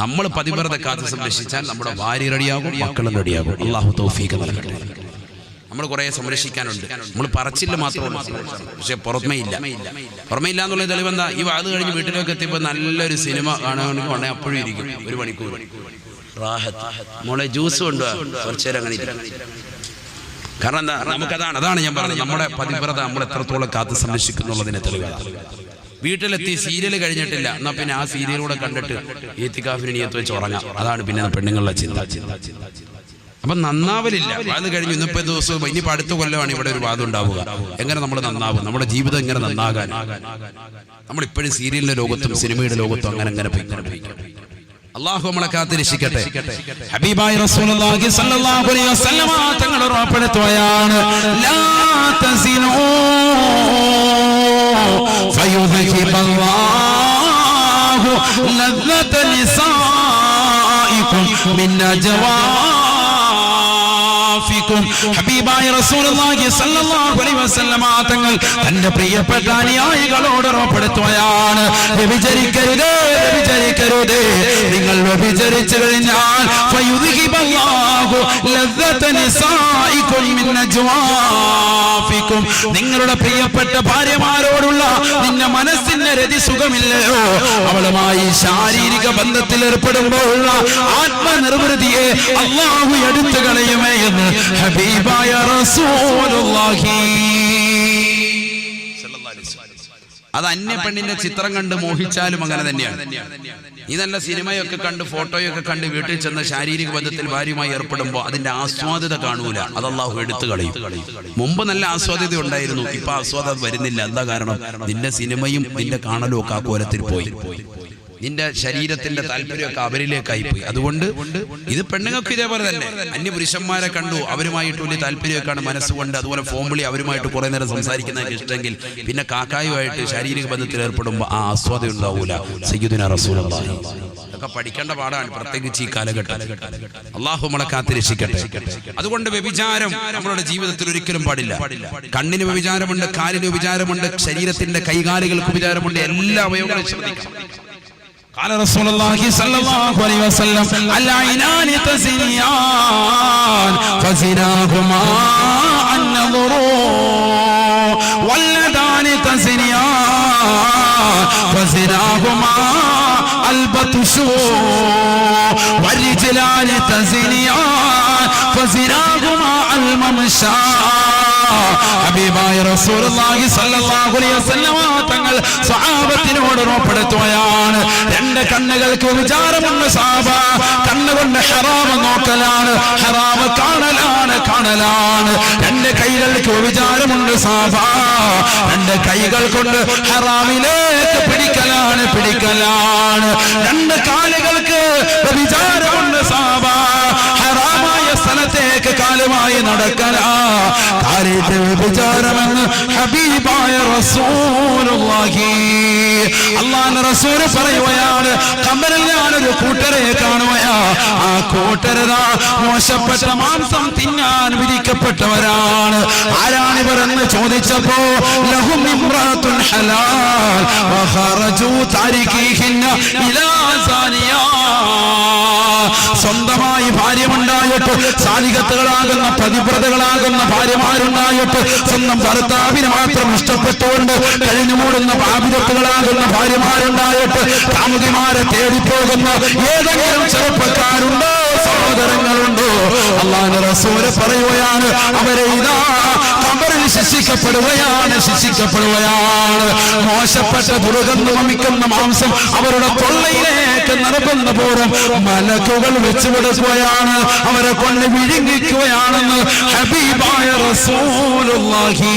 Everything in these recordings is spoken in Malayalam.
നമ്മൾ പതിവ്രത കാത്ത് സംരക്ഷിച്ചാൽ നമ്മുടെ ഭാര്യ റെഡിയാകും മക്കളും റെഡിയാകും. അള്ളാഹു തൗഫീഖ് നൽകട്ടെ. നമ്മൾ കുറെ സംരക്ഷിക്കാനുണ്ട്. നമ്മൾ പറച്ചില്ല മാത്രം പക്ഷെ പുറമേ ഇല്ല പുറമേ ഇല്ല എന്നുള്ള തെളിവ് എന്താ? ഈ വാത് കഴിഞ്ഞ് വീട്ടിലേക്ക് എത്തിയപ്പോൾ നല്ലൊരു സിനിമ കാണുകയാണെങ്കിൽ ഉടനെ അപ്പോഴും ഇരിക്കും. ഒരു മണിക്കൂർ. മോളെ ജ്യൂസ് കൊണ്ടുപോകാം കുറച്ചേരം അങ്ങനെ. കാരണം എന്താ? നമുക്കതാണ് അതാണ് ഞാൻ പറഞ്ഞത്. നമ്മുടെ പതിവ്രത നമ്മൾ എത്രത്തോളം കാത്ത് സംരക്ഷിക്കുന്നുള്ളതിനെ തെളിവാണ് വീട്ടിലെത്തി സീരിയൽ കഴിഞ്ഞിട്ടില്ല. എന്നാ പിന്നെ ആ സീരിയൽ സീരിയലൂടെ കണ്ടിട്ട് ഏത്തിക്കാഫിന് നീയത്ത് വെച്ച് ഉറങ്ങാം. അതാണ് പിന്നെ പെണ്ണുങ്ങളുടെ ചിന്ത. അപ്പൊ നന്നാവലില്ല. അത് കഴിഞ്ഞു ഇന്നിപ്പോ ദിവസം ഇനിയിപ്പോ അടുത്ത കൊല്ലമാണ് ഇവിടെ ഒരു വാദം ഉണ്ടാവുക. എങ്ങനെ നമ്മൾ നന്നാവും? നമ്മുടെ ജീവിതം എങ്ങനെ നന്നാകാൻ? നമ്മൾ ഇപ്പോഴും സീരിയലിന്റെ ലോകത്തും സിനിമയുടെ ലോകത്തും അങ്ങനെ അങ്ങനെ അള്ളാഹു നമ്മളെ കാത്തിരക്ഷിക്കട്ടെ ഹബീബായി റസൂലുള്ളാഹി അലൈഹി വസല്ലമ ലാ ഫയുദ്ഹിബ الله لذة نسائكم من نجوى ഹബീബായ റസൂലുള്ളാഹി സ്വല്ലല്ലാഹു അലൈഹി വസല്ലമ തങ്ങൾ തന്റെ പ്രിയപ്പെട്ട അനുയായികളോട് ഉറപ്പെടുത്തുകയാണ്. വ്യഭിചരിക്കരുത് വ്യഭിചരിക്കരുത് നിങ്ങൾ വ്യഭിചരിച്ചു കഴിഞ്ഞാൽ നിങ്ങളുടെ പ്രിയപ്പെട്ട ഭാര്യമാരോടുള്ള നിന്റെ മനസ്സിന്റെ രതി സുഖമില്ലയോ? അവളുമായി ശാരീരിക ബന്ധത്തിൽ ഏർപ്പെടുമ്പോഴുള്ള ആത്മനിർവൃതിയെ അള്ളാഹു എടുത്തു കളയുമേ എന്ന് ഹബീബായ റസൂലുള്ളാഹി. അത് അന്യ പെണ്ണിന്റെ ചിത്രം കണ്ട് മോഹിച്ചാലും അങ്ങനെ തന്നെയാണ്. ഈ നല്ല സിനിമയൊക്കെ കണ്ട് ഫോട്ടോയൊക്കെ കണ്ട് വീട്ടിൽ ചെന്ന് ശാരീരിക ബന്ധത്തിൽ ഭാര്യയുമായി ഏർപ്പെടുമ്പോൾ അതിന്റെ ആസ്വാദ്യത കാണൂല. അത് എടുത്തു കളയും. മുമ്പ് നല്ല ആസ്വാദ്യത ഉണ്ടായിരുന്നു. ഇപ്പൊ ആസ്വാദം വരുന്നില്ല. എന്താ കാരണം? നിന്റെ സിനിമയും നിന്റെ കാണലും ഒക്കെ ആ കോലത്തിൽ പോയി. നിന്റെ ശരീരത്തിന്റെ താല്പര്യമൊക്കെ അവരിലേക്കായി പോയി അതുകൊണ്ട് ഇത് പെണ്ണുങ്ങൾക്ക് ഇതേപോലെ തന്നെ. അന്യ പുരുഷന്മാരെ കണ്ടു. അവരുമായിട്ട് വലിയ താല്പര്യമൊക്കെയാണ് മനസ്സുകൊണ്ട്. അതുപോലെ ഫോൺ വിളി അവരുമായിട്ട് കുറെ നേരം സംസാരിക്കുന്നതൊക്കെ ഇഷ്ടമെങ്കിൽ പിന്നെ കാക്കായുമായിട്ട് ശാരീരിക ബന്ധത്തിൽ ഏർപ്പെടുമ്പോൾ ആ ആസ്വാദം ഉണ്ടാവൂല. സയ്യുദിന ഒക്കെ പഠിക്കേണ്ട പാടാണ് പ്രത്യേകിച്ച് ഈ കാലഘട്ടം അള്ളാഹു നമ്മളെ കാത്തിരക്ഷിക്കട്ടെ. അതുകൊണ്ട് വ്യഭിചാരം നമ്മളുടെ ജീവിതത്തിൽ ഒരിക്കലും പാടില്ല. കണ്ണിന് വ്യഭിചാരമുണ്ട് കാലിന് വ്യഭിചാരമുണ്ട് ശരീരത്തിന്റെ കൈകാലുകൾക്ക് വ്യഭിചാരമുണ്ട് എല്ലാ അവയവങ്ങളും ശ്രദ്ധിക്കണം. قال رسول الله صلى الله عليه وسلم العينان تزنيان فزناهما عن نظر واللذان تزنيان فزناهما البطش والرجلان تزنيان فزناهما الممشى. حبيبي رسول الله صلى الله عليه وسلم. തങ്ങൾ സ്വഹാബത്തിനോട് ഉറപ്പെടുത്തുകയാണ്. രണ്ട് കണ്ണുകൾക്ക് വിചാരമുണ്ട് സാബ. കണ്ണുകൊണ്ട് ഹറാമ നോക്കലാണ്. ഹറാമ കാണലാണ് കാണലാണ്. രണ്ട് കൈകൾക്ക് വിചാരമുണ്ട് സാബ. രണ്ട് കൈകൾ കൊണ്ട് ഹറാമിലേക്ക് പിടിക്കലാണ് പിടിക്കലാണ്. രണ്ട് കാലുകൾക്ക് വിചാരമുണ്ട് നടക്കലാ കാലിന്റെ വിചാരമെന്ന് ഹബീബായ റസൂലുള്ളാഹി. അള്ളാന്റെ റസൂൽ പറയുകയാണ് കമ്പനിൽ ഞാനൊരു കൂട്ടരെ കാണുകയാ. ആ കൂട്ടരതാ മോശപ്പെട്ട മാംസം തിന്നാൻ വിധിക്കപ്പെട്ടവരാണ്. ആരാണിവർ എന്ന് ചോദിച്ചപ്പോ ലഹും ഇമ്രാത്തുൻ ഹലാൽ. വഖറജു താരിഖിഹിന്ന ഇലാ സാനിയാ. സ്വന്തമായി ഭാര്യമുണ്ടായിട്ട് സാലികത്തുകളാകുന്ന പ്രതിപ്രതകളാകുന്ന ഭാര്യമാരുണ്ടായിട്ട് സ്വന്തം ഭർത്താവിന് മാത്രം ഇഷ്ടപ്പെട്ടുകൊണ്ട് കഴിഞ്ഞു മൂടുന്ന പാപിതത്തുകളാകുന്ന ഭാര്യമാരുണ്ടായിട്ട് കാമുകിമാരെ തേടിപ്പോകുന്ന ഏതെങ്കിലും ചെറുപ്പക്കാരുണ്ടോ? സഹോദരങ്ങളുണ്ടോ? അള്ളാഹ് റസൂൽ പറയുകയാണ് അവരെ ഇതാ കബറിൽ ശിക്ഷിക്കപ്പെടുകയാണ് ശിക്ഷിക്കപ്പെടുകയാണ് മോശപ്പെട്ട ദുർഗന്ധം വമിക്കുന്ന മാംസം അവരുടെ തൊള്ളയിലേക്ക് നിർബന്ധപൂർവം മലക്കുകൾ വെച്ചു കൊടുക്കുകയാണ് അവരെ കൊണ്ട് വിഴുങ്ങിക്കുകയാണെന്ന് ഹബീബായ റസൂലുള്ളാഹി.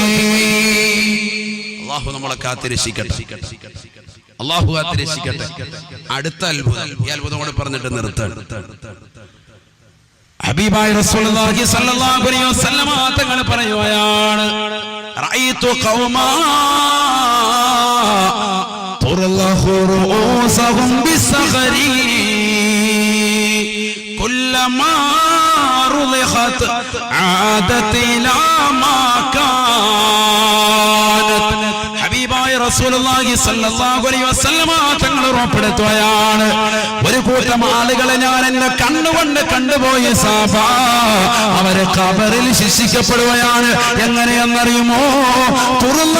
അള്ളാഹു നമ്മളെ കാത്തിരക്ഷിക്കട്ടെ. അള്ളാഹു കാത്തിരക്ഷിക്കട്ടെ. അടുത്ത അത്ഭുതം ഈ അത്ഭുതം കൂടെ പറഞ്ഞിട്ട് നിർത്തണം ഹബീബായ റസൂലുള്ളാഹി സ്വല്ലല്ലാഹു അലൈഹി വസല്ലമ തങ്ങൾ പറയുകയാണ് റഅയ്തു ഖൗമാ തുറല്ലഹു റൂസഹും ബിസ്സഖരി കുല്ലമാ റുളിഖത് ആദത് മാ കാനത് ഹബീബായ റസൂലുള്ളാഹി സ്വല്ലല്ലാഹു അലൈഹി വസല്ലമ തങ്ങൾ ഉറപ്പെടുത്തുകയാണ്. ഒരു കൂട്ടം ആളുകളെ ഞാൻ എന്നെ കണ്ണുകൊണ്ട് കണ്ടുപോയി സാബ അവരെ കബറിൽ ശിക്ഷിക്കപ്പെടുകയാണ്. എങ്ങനെയെന്നറിയുമോ? തുറന്ന.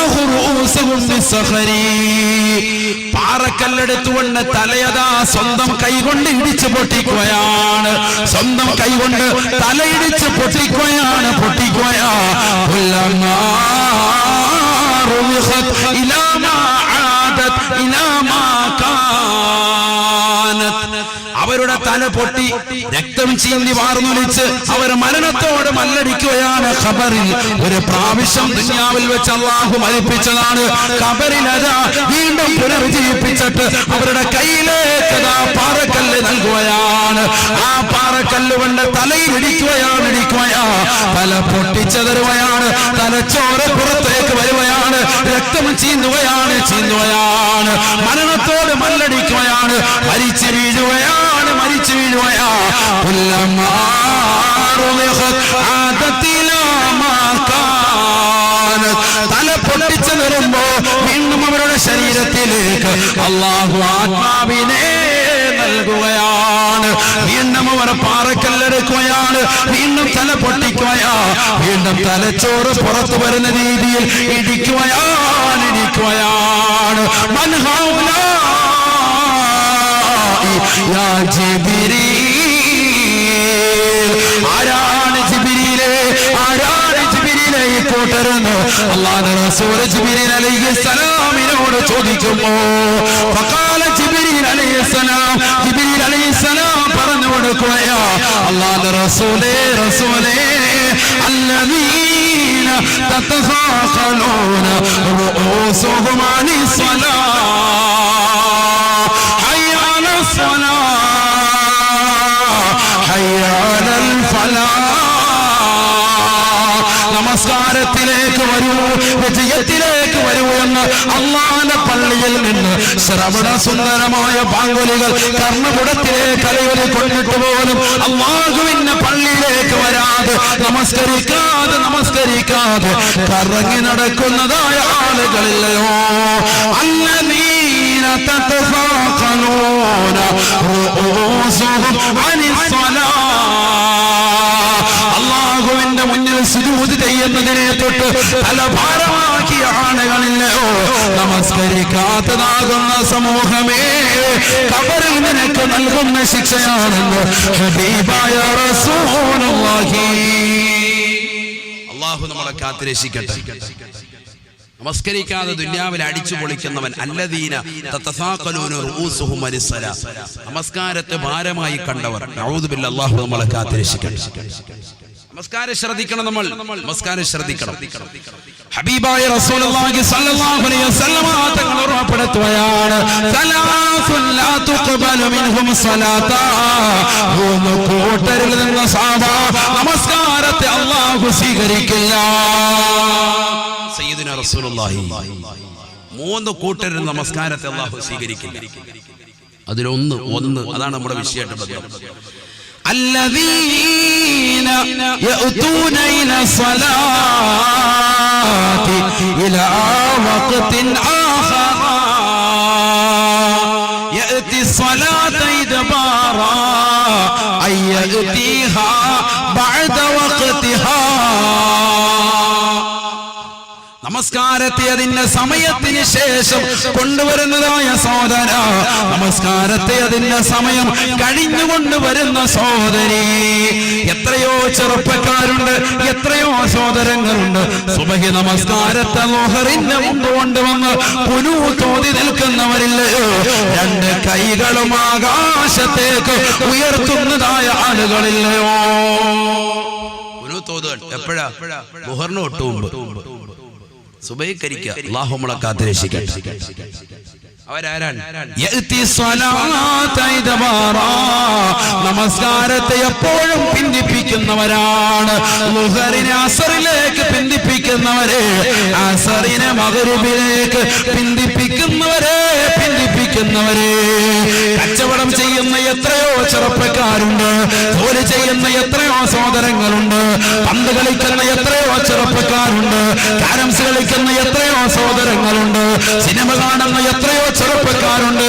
പാറക്കല്ലെടുത്തുകൊണ്ട് തലയതാ സ്വന്തം കൈകൊണ്ട് ഇടിച്ചു പൊട്ടിക്കുകയാണ്. സ്വന്തം കൈകൊണ്ട് തലയിടിച്ച് പൊട്ടിക്കുകയാണ് പൊട്ടിക്കുകയാ. കുല്ലമാ رمخت إلى ما عادت إلى ما كانت അവരുടെ തല പൊട്ടി രക്തം ചീന്തി വാർന്നൊലിച്ച് അവർ മരണത്തോട് മല്ലടിക്കുകയാണ് ഖബറിൽ. ഒരു പ്രാവശ്യം ദുനിയാവിൽ വെച്ച് അള്ളാഹു മരിപ്പിച്ചതാണ്. ഖബറിൽ അതാ വീണ്ടും പുനർജീവിപ്പിച്ചിട്ട് അവരുടെ കയ്യിലേക്ക് അതാ പാറക്കല്ല് നൽകുകയാണ്. ആ പാറക്കല്ല് കൊണ്ട് തലയിൽ ഇടിക്കുകയാണ് ഇടിക്കുകയാ തല പൊട്ടിച്ചതരുകയാണ്. തലച്ചോറ് പുറത്തേക്ക് വരുകയാണ്. രക്തം ചീന്തുകയാണ് ചീന്തുകയാണ്. മരണത്തോട് മല്ലടിക്കുകയാണ്. മരിച്ചു വീഴുകയാണ് മരിച്ചു വീഴുകയാ കുല്ലമാ റുമിഖത് ആദത്തിലാ മാ തല പൊട്ടിച്ചു വരുമ്പോ വീണ്ടും അവരുടെ ശരീരത്തിലേക്ക് അള്ളാഹു ആത്മാവിനെ നൽകുകയാണ്. വീണ്ടും അവർ പാറക്കല്ലെടുക്കുകയാണ്. വീണ്ടും തല പൊട്ടിക്കുകയാ. വീണ്ടും തലച്ചോറ് പുറത്തു വരുന്ന രീതിയിൽ ഇടിക്കുകയാണ് ഇടിക്കുകയാണ്. മൻഹൗലായി യാ ജിബ്രീൽ. ആരാണ് ജിബിരിയിലെ ആരാണ് ജിബിരിയിലെ ഈ കൂട്ടരെന്ന് അള്ളാഹ് റസൂൽ ജിബിരിൽ അലൈഹി സലാമിനോട് ചോദിക്കുമ്പോ ഫഖാല ജിബിരിൽ അലൈഹി സലാം ജിബിരിൽ അലൈഹി സലാം പറഞ്ഞു കൊടുക്കുകയാ അള്ളാഹ് റസൂലേ റസൂലേ الذين تتثاقلون رؤوسهم عن الصلاة വിജയത്തിലേക്ക് വരുമെന്ന് അമ്മാന പള്ളിയിൽ നിന്ന് ശ്രവണ സുന്ദരമായ പാങ്കുലികൾ കർമ്മകുടത്തിലേക്ക് അലയൊലി കൊണ്ടിട്ട് പോലും അള്ളാഹുവിന്റെ പള്ളിയിലേക്ക് വരാതെ നമസ്കരിക്കാതെ നമസ്കരിക്കാതെ കറങ്ങി നടക്കുന്നതായ ആളുകളില്ലയോ? അല്ലീന തത്ഫാഖലൂന റൂസുഹും അനിസ്സലാ അള്ളാഹുവിന്റെ മുന്നിൽ സുജൂത് ചെയ്യുന്നതിനെ തൊട്ട് തലഭാരമാക്കിയ ആളുകളില്ലയോ നമസ്കരിക്കാത്തതാകുന്ന സമൂഹമേ കബറിൽ നിനക്ക് നൽകുന്ന ശിക്ഷയാണെന്ന് റസൂലുള്ളാഹി. അള്ളാഹു നമ്മളെ നമസ്കരിക്കാതെ ദുന്യാവിൽ അടിച്ചു പൊളിക്കുന്നവൻ അല്ലദീന. നമസ്കാരത്തെ ഭാരമായി കണ്ടവർ. അള്ളാഹു നമ്മളെ കാത്തിരക്ഷിക്കട്ടെ. നമസ്കാരം ശ്രദ്ധിക്കണം നമ്മൾ. നമസ്കാരം ശ്രദ്ധിക്കണം. ഹബീബായ റസൂലുള്ളാഹി സ്വല്ലല്ലാഹു അലൈഹി വസല്ലമ തങ്ങൾ ഉറപ്പെടുത്തുകയാണ് സലാസുൻ ലാ തുഖ്ബലു മിൻഹും സലാതാ മൂന്ന് കൂട്ടരിൽ നിന്ന് സാബ നമസ്കാരത്തെ അല്ലാഹു സ്വീകരിക്കില്ല. സയ്യിദുന റസൂലുള്ളാഹി. മൂന്ന് കൂട്ടരിൽ നമസ്കാരത്തെ അല്ലാഹു സ്വീകരിക്കില്ല. അതിലൊന്ന് ഒന്ന് അതാണ് നമ്മുടെ വിഷയമായിട്ട് ബന്ധം الذين يأتون إلى الصلاة إلى وقت آخر. يأتي الصلاة إدبارا أي يأتيها നമസ്കാരത്തെ അതിന്റെ സമയത്തിന് ശേഷം കൊണ്ടുവരുന്നതായ സോദര നമസ്കാരത്തെ അതിന്റെ സമയം കഴിഞ്ഞുകൊണ്ട് വരുന്ന സോദരി എത്രയോ ചെറുപ്പക്കാരുണ്ട് എത്രയോ സോദരങ്ങളുണ്ട് സുബഹി നമസ്കാരത്തെ ലോഹറിന്റെ മുമ്പ് കൊണ്ടുവന്ന് പുനു തോതി നിൽക്കുന്നവരില്ലയോ രണ്ട് കൈകളും ആകാശത്തേക്ക് ഉയർത്തുന്നതായ ആളുകളില്ലയോ പുനു എപ്പോഴാ? മുഹറിന് തൊട്ട് മുമ്പ്. സുബൈക്കരിക്കുക കാത്തിരക്ഷിക്കട്ടെ. അവരാരാണ്. നമസ്കാരത്തെ എപ്പോഴും പിന്തിപ്പിക്കുന്നവരാണ്. ലുഹറിനെ അസറിലേക്ക് പിന്തിപ്പിക്കുന്നവരെ അസറിനെ മകരിബിലേക്ക് പിന്തിപ്പിക്കുന്നവരെ പിന്തിപ്പിക്കുന്നവരെ. കച്ചവടം ചെയ്യുന്ന എത്രയോ ചെറുപ്പക്കാരുണ്ട്. ജോലി ചെയ്യുന്ന എത്രയോ സഹോദരങ്ങളുണ്ട്. പന്ത് കളിക്കുന്ന എത്രയോ ചെറുപ്പക്കാരുണ്ട്. കാരംസ് കളിക്കുന്ന എത്രയോ സഹോദരങ്ങളുണ്ട്. സിനിമ കാണുന്ന എത്രയോ ചെറുപ്പക്കാരുണ്ട്.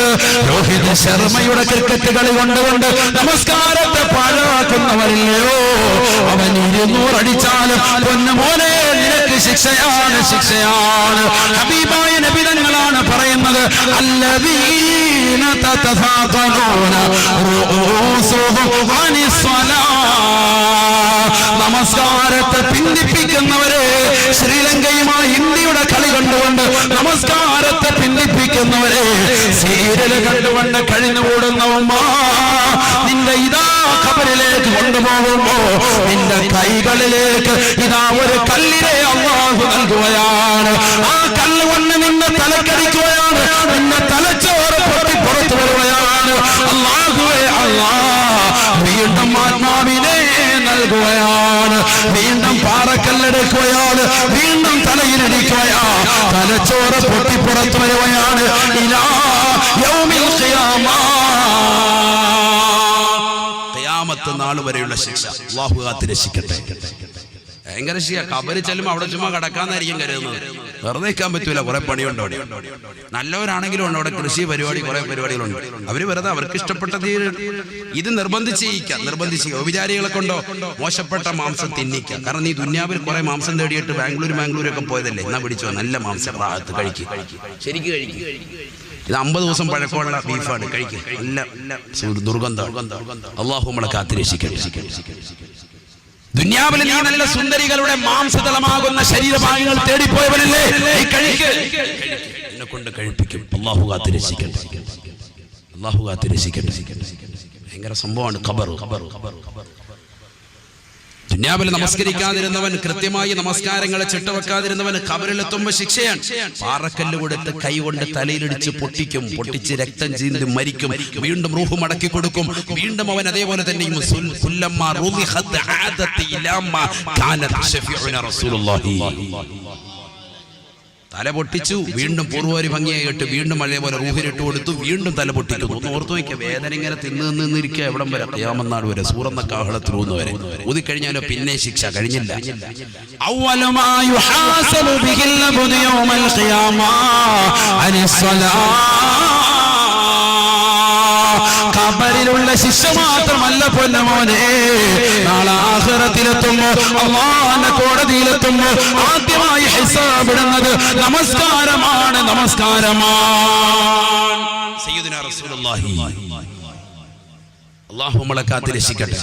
രോഹിത് ശർമ്മയുടെ ക്രിക്കറ്റ് കളി കൊണ്ടുകൊണ്ട് നമസ്കാരത്തെ പാഴാക്കുന്നവരില്ലയോ? അവൻ ഇരുന്നൂറടിച്ചാലും പൊന്നുമോനെ ശിക്ഷയാണ് ശിക്ഷയാണ്. ഹബീബായ നബിതങ്ങളാണ് പറയുന്നത് അല്ലദീന നമസ്കാരത്തെ പിന്തിപ്പിക്കുന്നവരെ ശ്രീലങ്കയുമായി ഇന്ത്യയുടെ കളി കണ്ടുകൊണ്ട് നമസ്കാരത്തെ പിന്തിപ്പിക്കുന്നവരെ സീരിയൽ കണ്ടുകൊണ്ട് കഴിഞ്ഞുകൂടുന്നവമ്മ നിന്റെ ഇതാ ഖബറിലേക്ക് കൊണ്ടുപോകുമ്പോ നിന്റെ കൈകളിലേക്ക് ഇതാ ഒരു കല്ലിനെ അള്ളാഹു നൽകുകയാണ്. ആ കല്ല് കൊണ്ട് നിന്നെ തലക്കടിക്കുകയാണ്. നിന്റെ തലച്ചോറ് പൊട്ടി പുറത്തു വരുകയാണ് അള്ളാഹുവേ അള്ളാ വീണ്ടും ആത്മാവിനെ നൽകുകയാണ്. വീണ്ടും പാറക്കല്ലെടുക്കുകയാണ്. വീണ്ടും തലയിലിരിക്കുകയാ തലച്ചോറ് പൊട്ടി പുറത്തു വരുകയാണ് ഇലാ ഖിയാമത്ത് നാൾ വരെയുള്ള ശിക്ഷ. അള്ളാഹു രക്ഷിക്കട്ടെ ഭയങ്കര ശിയ കബര് ചെല്ലുമ്പോൾ അവിടെ ചുമ്മാ കിടക്കാന്നായിരിക്കും കരുതുന്നത്. വെറുതെ നിൽക്കാൻ പറ്റൂല. കുറെ പണിയുണ്ട് അവിടെ. നല്ലവരാണെങ്കിലും ഉണ്ട് അവിടെ. കൃഷി പരിപാടി കുറെ പരിപാടികളുണ്ട്. അവർ വെറുതെ അവർക്ക് ഇഷ്ടപ്പെട്ട ഇത് നിർബന്ധിച്ച് ചെയ്യിക്കാം നിർബന്ധിച്ച് വിചാരികളെ കൊണ്ടോ മോശപ്പെട്ട മാംസം തിന്നിക്കാം കാരണം നീ ദുന്യാവിൽ കുറെ മാംസം തേടിയിട്ട് ബാംഗ്ലൂർ ഒക്കെ പോയതല്ലേ? എന്നാ പിടിച്ചോ? നല്ല മാംസം. ഭാഗത്ത് കഴിക്കും. ശരിക്കും കഴിക്കും. ഇത് അമ്പത് ദിവസം പഴക്കമുള്ള ബീഫാണ്. കഴിക്കുക നല്ല സു- ദുർഗന്ധം. അള്ളാഹു നമ്മളെ കാത്തിരക്ഷിക്കട്ടെ. നീ നല്ല സുന്ദരികളുടെ മാംസതലമാകുന്ന ശരീരഭാഗങ്ങൾ തേടിപ്പോയവനല്ലേ? കഴിക്ക്. എന്നെ കൊണ്ട് കഴിപ്പിക്കും. അള്ളാഹു കാത്തിരക്ഷിക്കട്ടെ. അള്ളാഹു കാത്തിരക്ഷിക്കട്ടെ. ഭയങ്കര സംഭവമാണ് ഖബർ. ദുന്യാവിൽ നമസ്കരിക്കാതിരുന്നവൻ കൃത്യമായി നമസ്കാരങ്ങളെ ചിട്ടവെക്കാതിരുന്നവൻ കബറിലെത്തുമ്പോ ശിക്ഷയാണ്. പാറക്കല്ല് കൊടുത്ത് കൈകൊണ്ട് തലയിലിടിച്ച് പൊട്ടിക്കും. പൊട്ടിച്ച് രക്തം ചീന്തി മരിക്കും. വീണ്ടും റൂഹ് മടക്കി കൊടുക്കും. വീണ്ടും അവൻ അതേപോലെ തന്നെ കുല്ലമ്മ തല പൊട്ടിച്ചു വീണ്ടും പൂർവരി ഭംഗിയായിട്ട് വീണ്ടും അതേപോലെ റൂഹിലിട്ട് കൊടുത്തു വീണ്ടും തല പൊട്ടിക്കുന്നു. ഒന്ന് വയ്ക്കുക വേദന ഇങ്ങനെ തിന്ന് നിന്നിരിക്കുക എവിടം വരെ അത്യാമന്നാട് വരെ സൂറന്ന കാഹളത്തിൽ ഊന്ന് വരെ ഊതിക്കഴിഞ്ഞാലോ പിന്നെ ശിക്ഷ കഴിഞ്ഞില്ല. ഔവലമായുഹാസബു ഖിയാമ കബറിലുള്ള ശിക്ഷ മാത്രമല്ല പൊന്നമോനെ നാളെ ആഹ്റത്തിലെത്തുമ്പോ അള്ളാന്റെ കോടതിയിലെത്തുമ്പോ ആദ്യമായി ഹിസാബിടുന്നത് നമസ്കാരമാണ് നമസ്കാരമാണ്. അള്ളാഹു നമ്മളെ കാത്തിരക്ഷിക്കട്ടെ.